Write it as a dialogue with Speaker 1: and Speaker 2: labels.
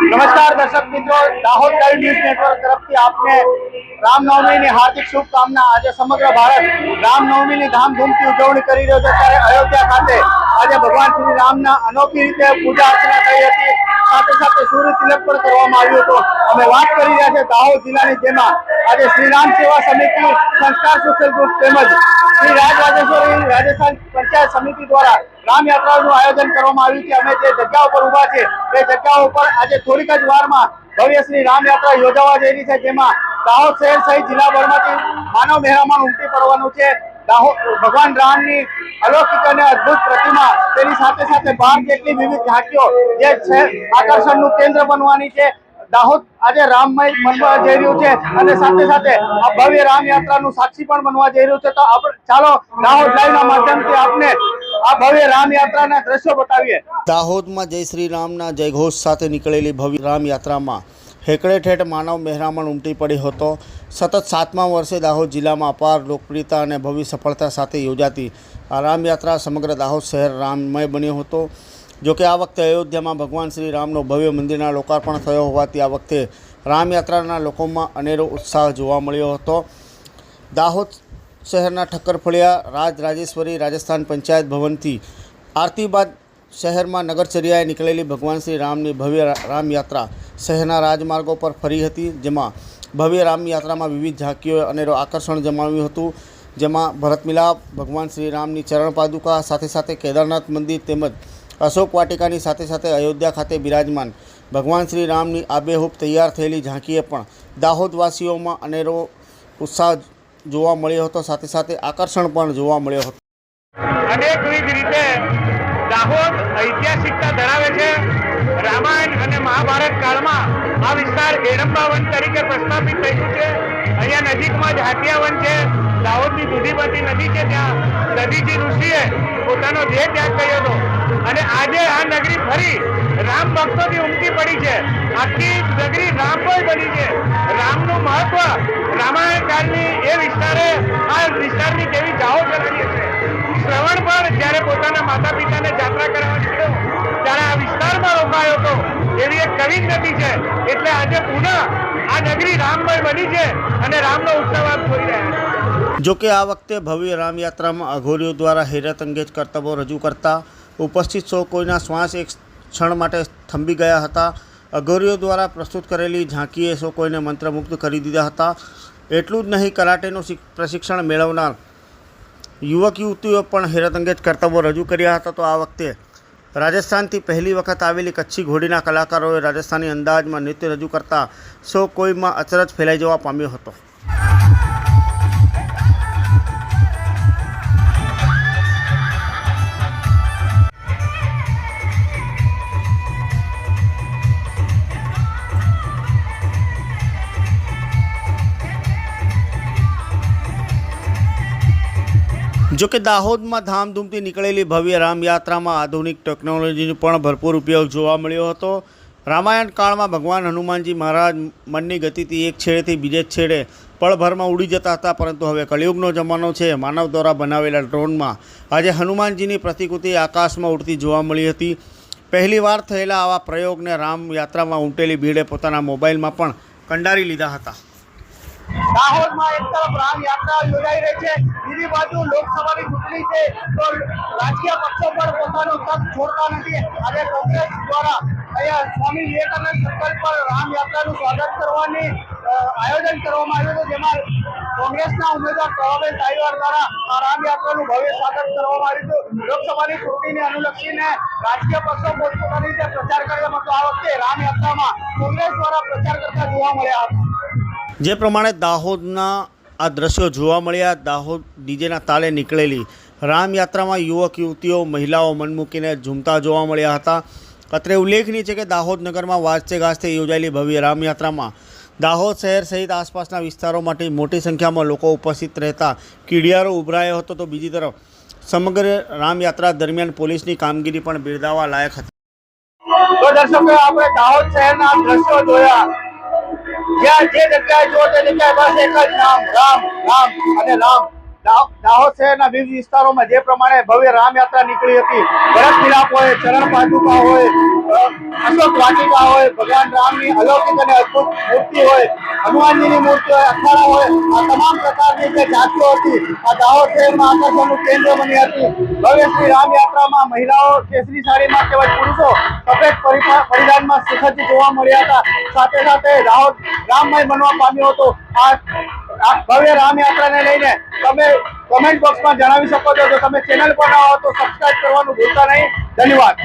Speaker 1: નમસ્કાર દર્શક મિત્રો, દાહોદ લાઈવ ન્યૂઝ નેટવર્ક તરફથી આપને રામનવમીની હાર્દિક શુભકામના. આજે સમગ્ર ભારત રામનવમીની ધામધૂમથી ઉજવણી કરી રહ્યો છે. ત્યારે અયોધ્યા ખાતે આજે ભગવાન શ્રી રામના અનોખી રીતે પૂજા અર્ચના થઈ હતી. સાથે સાથે સૂર્ય તિલક પણ કરવામાં આવ્યું હતું. અમે વાત કરી રહ્યા છે દાહોદ જિલ્લાની જેમાં. આજે શ્રી રામ સેવા સમિતિ સંસ્કાર સોશિયલ ગ્રુપ તેમજ શ્રી રાજ રાજેશ્વરી રાજસ્થાન પંચાયત સમિતિ દ્વારા રામ યાત્રાનું આયોજન કરવામાં આવ્યું છે. અમે જે જગ્યા ઉપર ઊભા છે એ જગ્યા ઉપર આજે થોડીક જ વારમાં ભવ્ય શ્રી રામ યાત્રા યોજાવા જઈ રહી છે. જેમાં દાહોદ શહેર સહિત જિલ્લાભરમાંથી માનવ મહેરામણ ઉમટી પડવાનું છે. ભગવાન રામની અલૌકિક અને અદ્ભુત પ્રતિમા, તેની સાથે સાથે બાર જેટલી વિવિધ ઝાંકીઓ જે છે, આકર્ષણનું કેન્દ્ર બનવાની છે. દાહોદ આજે રામમય બનવા જઈ રહ્યું છે અને સાથે સાથે આ ભવ્ય રામ યાત્રાનું સાક્ષી પણ બનવા જઈ રહ્યું છે. તો આપણે ચાલો, દાહોદ લાઈવના માધ્યમથી આપને આ ભવ્ય રામ યાત્રાના દ્રશ્યો બતાવીએ.
Speaker 2: દાહોદમાં જય શ્રી રામના જયઘોષ સાથે નીકળેલી ભવ્ય રામ યાત્રામાં હેકડે ઠેઠ માનવ મહેરામણ ઉમટી પડી હતો. સતત સાતમા વર્ષે દાહોદ જિલ્લામાં અપાર લોકપ્રિયતા અને ભવ્ય સફળતા સાથે યોજાતી આ રામ યાત્રા સમગ્ર દાહોદ શહેર રામમય બન્યો હતો. જોકે આ વખતે અયોધ્યામાં ભગવાન શ્રી રામનો ભવ્ય મંદિરના લોકાર્પણ થયો હોવાથી આ વખતે રામયાત્રાના લોકોમાં અનેરો ઉત્સાહ જોવા મળ્યો હતો. દાહોદ શહેરના ઠક્કરફળિયા રાજ રાજેશ્વરી રાજસ્થાન પંચાયત ભવનથી આરતી બાદ શહેરમાં નગરચર્યાએ નીકળેલી ભગવાન શ્રી રામની ભવ્ય રામયાત્રા રામ યાત્રા શહેરના રાજમાર્ગો પર ફરી હતી, જેમાં ભવ્ય રામ યાત્રામાં વિવિધ ઝાંકીઓએ અનેરો આકર્ષણ જમાવ્યું હતું, જેમાં ભરત મિલાપ, ભગવાન શ્રી રામની ચરણ પાદુકા, સાથે સાથે કેદારનાથ મંદિર તેમજ અશોક વાટિકાની સાથે સાથે અયોધ્યા ખાતે બિરાજમાન ભગવાન શ્રી રામની આબેહૂબ તૈયાર થયેલી ઝાંકીએ પણ દાહોદવાસીઓમાં અનેરો ઉત્સાહ જોવા મળ્યો હતો, સાથે સાથે આકર્ષણ પણ જોવા મળ્યો હતો.
Speaker 3: અનેકવિધ રીતે દાહોદ ઐતિહાસિકતા ધરાવે છે. રામાયણ અને મહાભારત કાળમાં આ વિસ્તાર એરંબા વન તરીકે પ્રસ્થાપિત થયું છે. અહીંયા નજીકમાં જ હાટિયા વન છે. દાહોદની દૂધીપતિ નદી છે ત્યાં. દધીજી ઋષિએ પોતાનો દેહ ત્યાગ કર્યો હતો. અને આજે આ નગરી ફરી રામ ભક્તોથી ઉમટી પડી છે. આખી નગરી રામમય બની છે. રામનું મહત્વ રામાયણ કાળની એ વિસ્તારે આ વિસ્તારની કેવી જાઓ ચલાવીએ છે. જ્યારે પોતાના માતા પિતાને જાત્રા કરવા નીકળ્યો, ત્યારે આ વિસ્તારમાં રોકાયો હતો. એવી એક કવિ નદી છે. એટલે આજે પુનઃ આ નગરી રામમય બની છે અને રામનો ઉત્સવ આપ જોઈ રહ્યા છે.
Speaker 2: જો કે આ વખતે ભવ્ય રામયાત્રામાં અઘોરીઓ દ્વારા હેરત અંગે કરતબો રજૂ કરતા ઉપસ્થિત સૌ કોઈના શ્વાસ એક ક્ષણ માટે થંભી ગયા હતા. અઘોરીઓ દ્વારા પ્રસ્તુત કરેલી ઝાંકીએ સૌ કોઈને મંત્રમુગ્ધ કરી દીધા હતા. એટલું જ નહીં, કરાટેનું પ્રશિક્ષણ મેળવનાર યુવક યુવતીઓ પણ હેરત અંગે કરતબો રજૂ કર્યા હતા તો આ વખતે રાજસ્થાનથી પહેલી વખત આવેલી કચ્છી ઘોડીના કલાકારોએ રાજસ્થાની અંદાજમાં નૃત્ય રજૂ કરતા સૌ કોઈમાં અચરજ ફેલાઈ જવા પામ્યો હતો. જો કે દાહોદમાં ધામધૂમથી નીકળેલી ભવ્ય રામયાત્રામાં આધુનિક ટેકનોલોજીનો પણ ભરપૂર ઉપયોગ જોવા મળ્યો હતો. રામાયણ કાળમાં ભગવાન હનુમાનજી મહારાજ મનની ગતિથી એક છેડેથી બીજે છેડે પળભરમાં ઉડી જતા હતા, પરંતુ હવે કળિયુગનો જમાનો છે. માનવ દ્વારા બનાવેલા ડ્રોનમાં આજે હનુમાનજીની પ્રતિકૃતિ આકાશમાં ઉડતી જોવા મળી હતી. પહેલીવાર થયેલા આવા પ્રયોગને રામ યાત્રામાં ઉમટેલી ભીડે પોતાના મોબાઈલમાં પણ કંડારી લીધા હતા.
Speaker 1: દાહોદમાં એક તરફ રામ યાત્રા યોજાઈ રહી છે. બીજી બાજુ લોકસભાની ચૂંટણી છે, તો રાજકીય પક્ષો પણ પોતાનો તક છોડતા નથી. આજે કોંગ્રેસ દ્વારા અહીંયા સ્વામી વિવેકાનંદ સર્કલ પર રામયાત્રાનું સ્વાગત કરવાની આયોજન કરવામાં આવ્યું હતું, જેમાં કોંગ્રેસના ઉમેદવાર પ્રભાબેન સાઈવાર દ્વારા આ રામયાત્રાનું ભવ્ય સ્વાગત કરવામાં આવ્યું હતું. લોકસભાની ચૂંટણીને અનુલક્ષીને રાજકીય પક્ષો પોતપોતાની રીતે પ્રચાર કર્યો હતો આ વખતે રામ યાત્રામાં કોંગ્રેસ દ્વારા પ્રચાર કરતા જોવા મળ્યા હતા.
Speaker 2: જે પ્રમાણે દાહોદના આ દ્રશ્યો જોવા મળ્યા. દાહોદ ડીજેના તાલે નીકળેલી રામયાત્રામાં યુવક, યુવતીઓ, મહિલાઓ મન મૂકીને ઝૂમતા જોવા મળ્યા હતા. અત્રે ઉલ્લેખનીય છે કે દાહોદ નગરમાં વાજતે ગાજતે યોજાયેલી ભવ્ય રામયાત્રામાં દાહોદ શહેર સહિત આસપાસના વિસ્તારોમાંથી મોટી સંખ્યામાં લોકો ઉપસ્થિત રહેતા કીડિયારો ઉભરાયો હતો. તો બીજી તરફ સમગ્ર રામયાત્રા દરમિયાન પોલીસની કામગીરી પણ બિરદાવા લાયક હતી.
Speaker 1: દર્શકો, આપણે દાહોદ શહેરના દ્રશ્યો જોયા. જ્યાં જે જગ્યાએ જો તે જગ્યાએ એક જ નામ, રામ રામ અને રામ. દાહોદ શહેરના વિવિધ વિસ્તારોમાં જે પ્રમાણે ભવ્ય રામ યાત્રા નીકળી હતી. ભરત મિલાપ ચરણ પાદુકા હોય અશોક વાટિકા હોય, ભગવાન રામની અલૌકિક અને અદભુત મૂર્તિ હોય, હનુમાનજીની મૂર્તિ હોય, અખાડા હોય, આ તમામ પ્રકારની જે જાતિઓ હતી, આ દાહોદ શહેરમાં આકર્ષણનું કેન્દ્ર બની હતી. ભવ્ય શ્રી રામ યાત્રામાં મહિલાઓ કેસરી સાડીમાં તેમજ પુરુષો સફેદ પરિધાનમાં સુખદ જોવા મળ્યા હતા. સાથે સાથે દાહોદ રામમય બનવા પામ્યો હતો. આ ભવ્ય રામ યાત્રાને લઈને તમે કમેન્ટ બોક્સમાં જણાવી શકો છો. જો તમે ચેનલ પર હો તો સબસ્ક્રાઇબ કરવાનું ભૂલતા નહીં. ધન્યવાદ.